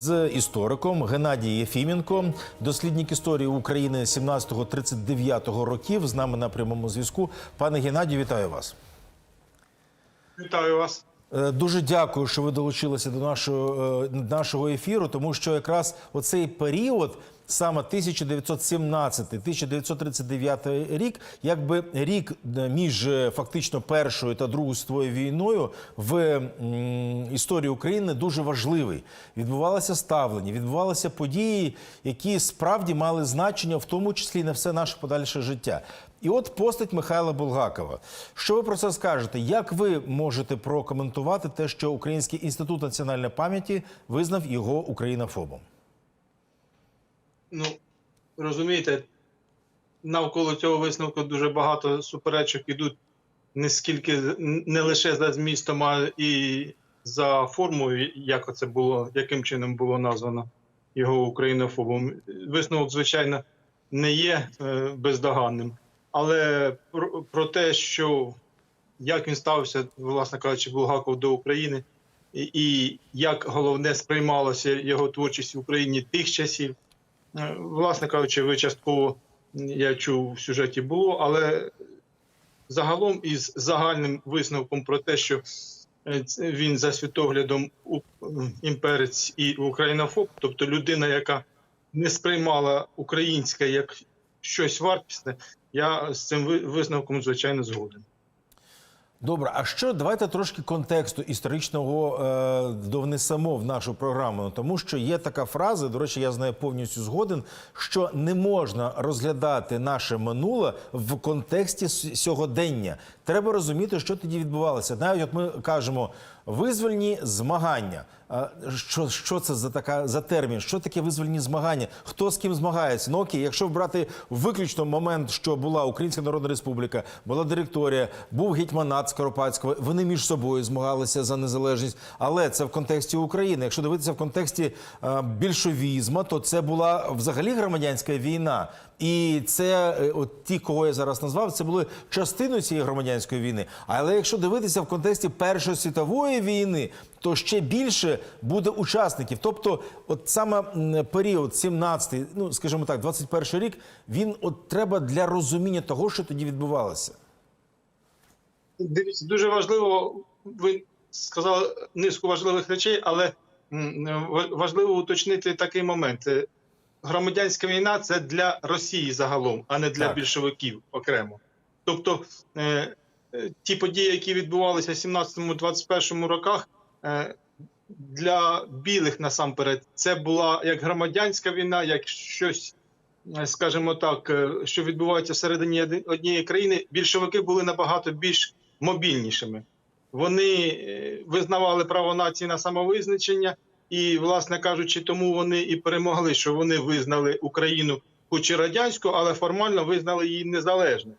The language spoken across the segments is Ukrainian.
З істориком Геннадій Єфіменко, дослідник історії України 17-39 років, з нами на прямому зв'язку. Пане Геннадію, вітаю вас. Вітаю вас. Е, Дуже дякую, що ви долучилися до нашого, е, нашого ефіру, тому що якраз оцей період, саме 1917-1939 рік, якби рік е, між е, фактично першою та другою світовою війною в історії України дуже важливий. Відбувалося ставлення, відбувалися події, які справді мали значення, в тому числі і на все наше подальше життя. І от постать Михайла Булгакова. Що ви про це скажете? Як ви можете прокоментувати те, що Український інститут національної пам'яті визнав його українофобом? Ну розумієте, навколо цього висновку дуже багато суперечок ідуть не скільки не лише за змістом, а і за формою, як це було, яким чином було названо його українофобом. Висновок, звичайно, не є е, бездоганним. Але про, про те, що як він ставився, власне кажучи, Булгаков до України, і, і як головне сприймалося його творчість в Україні тих часів. Е, Власне кажучи, ви частково я чув в сюжеті було, але загалом із загальним висновком про те, що е, він за світоглядом імперець і українофоб, тобто людина, яка не сприймала українське як щось вартісне, я з цим висновком звичайно згоден. Добре, а що давайте трошки контексту історичного е, довнесемо в нашу програму, тому що є така фраза, до речі, я з нею повністю згоден, що не можна розглядати наше минуле в контексті сьогодення. Треба розуміти, що тоді відбувалося. Навіть от ми кажемо визвольні змагання. Що, що це за така за термін? Що таке визвольні змагання? Хто з ким змагається? Ну окей, якщо брати виключно момент, що була Українська Народна Республіка, була директорія, був гетьманат Скоропадського, вони між собою змагалися за незалежність. Але це в контексті України. Якщо дивитися в контексті більшовізму, то це була взагалі громадянська війна. І це е, от ті, кого я зараз назвав, це були частиною цієї громадянської війни. Але якщо дивитися в контексті Першої світової війни, то ще більше буде учасників. Тобто, от саме період 17-й, ну скажімо так, 21 рік, він от треба для розуміння того, що тоді відбувалося. Дивіться, дуже важливо, ви сказали низку важливих речей, але важливо уточнити такий момент. Громадянська війна це для Росії загалом, а не для Так. більшовиків окремо. Тобто е, е, ті події, які відбувалися в 17-21 роках, е, для білих насамперед, це була як громадянська війна, як щось, е, скажімо так, е, що відбувається всередині однієї країни. Більшовики були набагато більш мобільнішими. Вони визнавали право нації на самовизначення, і, власне кажучи, тому вони і перемогли, що вони визнали Україну, хоч і радянську, але формально визнали її незалежною.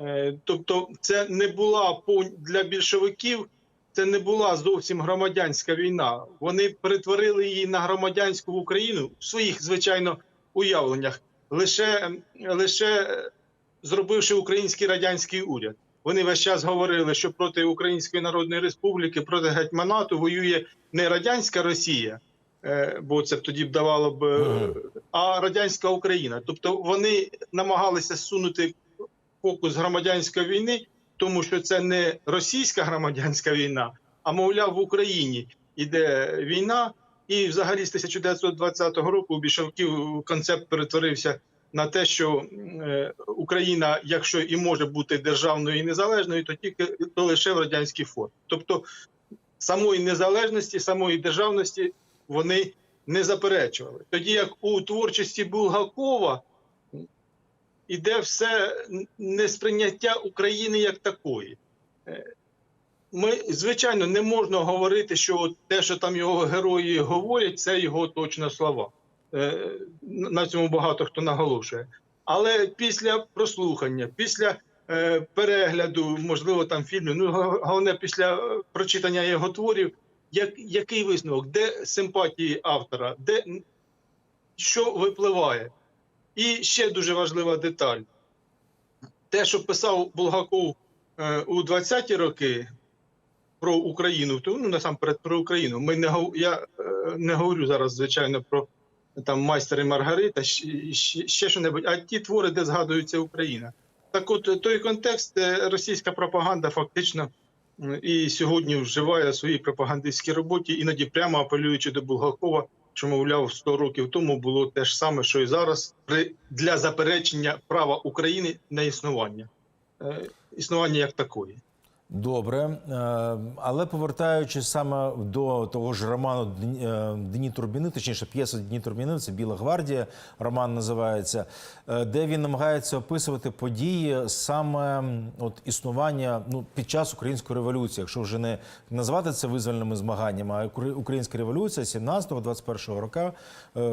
Е, Тобто, це не була для більшовиків, це не була зовсім громадянська війна. Вони перетворили її на громадянську Україну в своїх, звичайно, уявленнях, лише, лише е, зробивши український радянський уряд. Вони весь час говорили, що проти Української Народної Республіки, проти гетьманату воює не радянська Росія, е, бо це б тоді б давало б, е, а радянська Україна. Тобто вони намагалися сунути фокус громадянської війни, тому що це не російська громадянська війна, а мовляв, в Україні йде війна, і взагалі з 1920 року у більшовиків концепт перетворився на те, що е, Україна, якщо і може бути державною і незалежною, то тільки то лише в радянській формі. Тобто самої незалежності, самої державності вони не заперечували. Тоді як у творчості Булгакова іде все несприйняття України як такої. Е, Ми, звичайно, не можна говорити, що те, що там його герої говорять, це його точно слова. Е, На цьому багато хто наголошує. Але після прослухання, після е, перегляду, можливо, там фільмів, ну головне після е, прочитання його творів, як, який висновок, де симпатії автора, де що випливає? І ще дуже важлива деталь: те, що писав Булгаков у 20-ті роки, про Україну, то ну насамперед про Україну. Ми не я не говорю зараз, звичайно, про там майстер і Маргарита, ще, що-небудь, а ті твори, де згадується Україна. Так, от е, той контекст, російська пропаганда фактично і сьогодні вживає у своїй пропагандистській роботі, іноді прямо апелюючи до Булгакова, що мовляв 100 років тому було те ж саме, що і зараз, для заперечення права України на існування, е, існування як такої. Добре, Е, але повертаючись саме до того ж роману Дні- е, Турбіни, точніше п'єса Дні Турбіни, це Біла гвардія, роман називається, е, де він намагається описувати події саме от існування ну під час української революції, якщо вже не називати це визвольними змаганнями, а українська революція 17-21 року, е,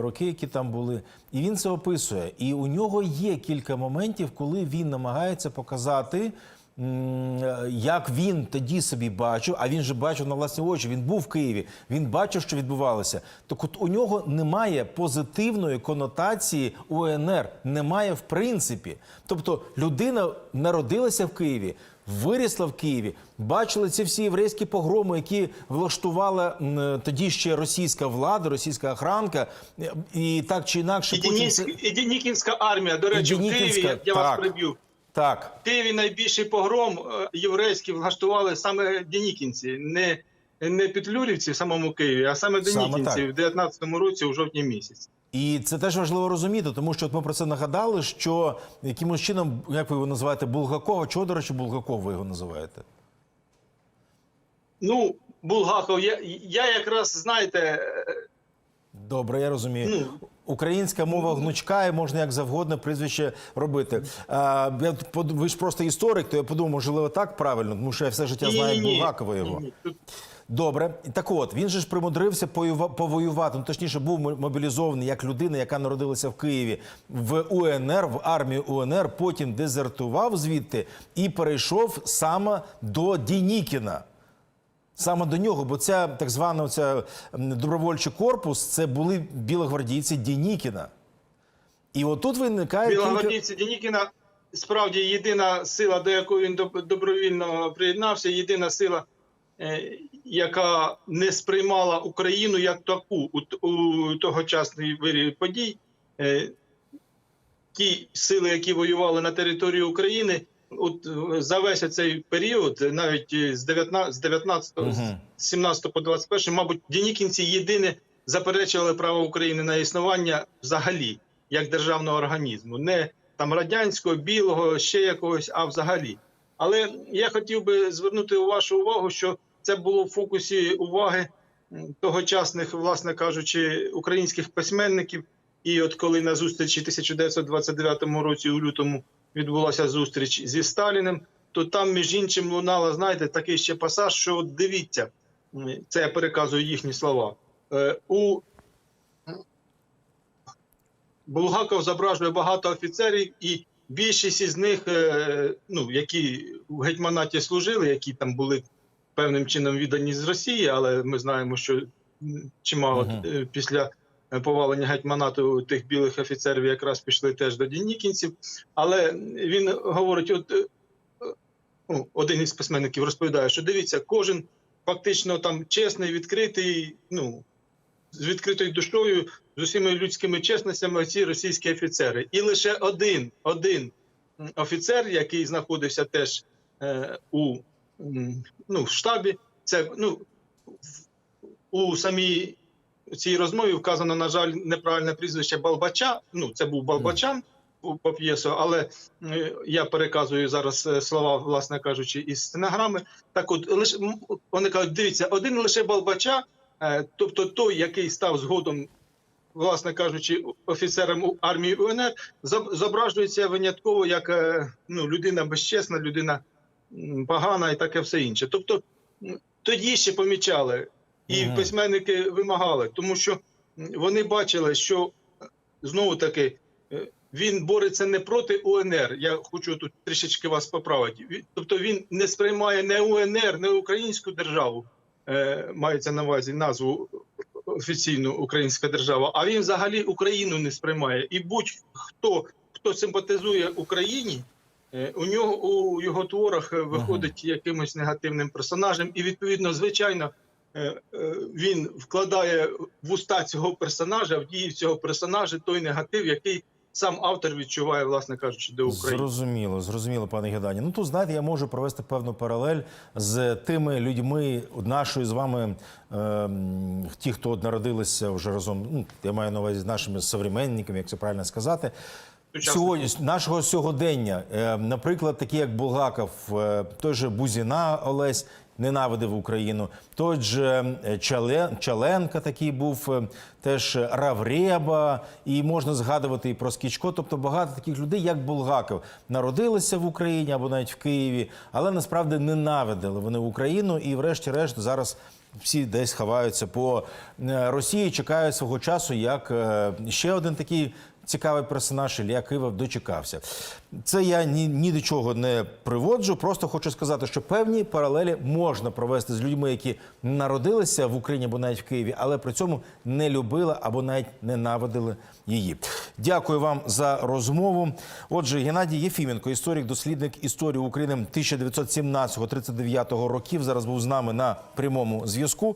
роки, які там були, і він це описує. І у нього є кілька моментів, коли він намагається показати. Е, Як він тоді собі бачив, а він же бачив на власні очі, він був в Києві, він бачив, що відбувалося. Так от у нього немає позитивної конотації УНР, немає в принципі. Тобто людина народилася в Києві, вирісла в Києві, бачили ці всі єврейські погроми, які влаштувала е, тоді ще російська влада, російська охранка, і так чи інакше потім армія, до речі, в Києві, я вас так. приб'ю. Так. В Києві найбільший погром е, єврейський влаштували саме денікінці, не, не петлюрівці в самому Києві, а саме денікінці в 19-му році, у жовтні місяці. І це теж важливо розуміти, тому що от ми про це нагадали, що якимось чином, як ви його називаєте, Булгакова, чого, до речі, Булгаков ви його називаєте? Ну, Булгаков, я, я якраз, знаєте, е, Добре, я розумію. Ну. Українська мова гнучка і можна як завгодно прізвище робити. А, я ви ж просто історик, то я подумав, можливо, так правильно, тому що я все життя знаю. Булгакова його. Добре, так от він же ж примудрився повоювати. Ну точніше, був мобілізований як людина, яка народилася в Києві в УНР, в армію УНР. Потім дезертував звідти і перейшов саме до Дінікіна. Саме до нього, бо ця так звана оця добровольчий корпус це були білогвардійці Дінікіна. І отут виникає. Білогвардійці Денікіна справді єдина сила, до якої він добровільно приєднався, єдина сила, е, яка не сприймала Україну як таку у тогочасний вирі подій. Е, Ті сили, які воювали на території України, от е, за весь цей період, навіть е, з 19, з 19 Мгм. з 17 по 21, мабуть, Денікінці єдине заперечували право України на існування взагалі як державного організму, не там радянського, білого, ще якогось, а взагалі. Але я хотів би звернути вашу увагу, що це було в фокусі уваги тогочасних, власне кажучи, українських письменників. І от коли на зустрічі 1929 році у лютому відбулася зустріч зі Сталіним, то там, між іншим, лунала, знаєте, такий ще пасаж, що от дивіться, це я переказую їхні слова. Е, У Булгаков зображує багато офіцерів, і більшість із них, е, ну, які в гетьманаті служили, які там були певним чином віддані з Росії, але ми знаємо, що чимало е, після повалення гетьманату тих білих офіцерів якраз пішли теж до дінікінців. Але він говорить: от е, ну, один із письменників розповідає, що дивіться, кожен фактично там чесний, відкритий, ну з відкритою душою, з усіма людськими чесностями, ці російські офіцери. І лише один, один офіцер, який знаходився теж е, у ну, штабі, це ну у самій цій розмові вказано, на жаль, неправильне прізвище Балбача. Ну, це був Балбачан по- п'єсу, але е, я переказую зараз е, слова, власне кажучи, із стенограми. Так, от лише вони кажуть, дивіться, один лише Балбача, е, тобто той, який став згодом, власне кажучи, офіцером армії УНР, зоб- зображується винятково як ну, людина безчесна, людина погана і таке все інше. Тобто тоді ще помічали, і Мгм. письменники вимагали, тому що вони бачили, що знову таки е, він бореться не проти УНР. Я хочу тут трішечки вас поправити. Тобто він не сприймає не УНР, не українську державу, е, мається на увазі назву офіційну українська держава, а він взагалі Україну не сприймає. І будь-хто, хто симпатизує Україні, Е, У нього у його творах виходить якимось негативним персонажем, і відповідно, звичайно, він вкладає в уста цього персонажа, в дії цього персонажа той негатив, який сам автор відчуває, власне кажучи, до України. Зрозуміло, зрозуміло, пане Гедані. Ну тут знаєте, я можу провести певну паралель з тими людьми нашої з вами, е, ті, хто народилися вже разом. Ну я маю на увазі з нашими современниками, як це правильно сказати. Сьогодні нашого сьогодення, е, наприклад, такі як Булгаков, е, той же Бузіна Олесь. Ненавидив Україну. Той же е, Чаленка такий був, теж Равреба, і можна згадувати і про Скічко. Тобто багато таких людей, як Булгаков, народилися в Україні або навіть в Києві, але насправді ненавидили вони Україну. І, врешті-решт, зараз всі десь ховаються по Росії, чекають свого часу, як ще один такий цікавий персонаж Ілля Кивов дочекався. Це я ні, ні до чого не приводжу. Просто хочу сказати, що певні паралелі можна провести з людьми, які народилися в Україні або навіть в Києві, але при цьому не любили або навіть ненавидили її. Дякую вам за розмову. Отже, Геннадій Єфіменко, історик, дослідник історії України 1917-39 років, зараз був з нами на прямому зв'язку.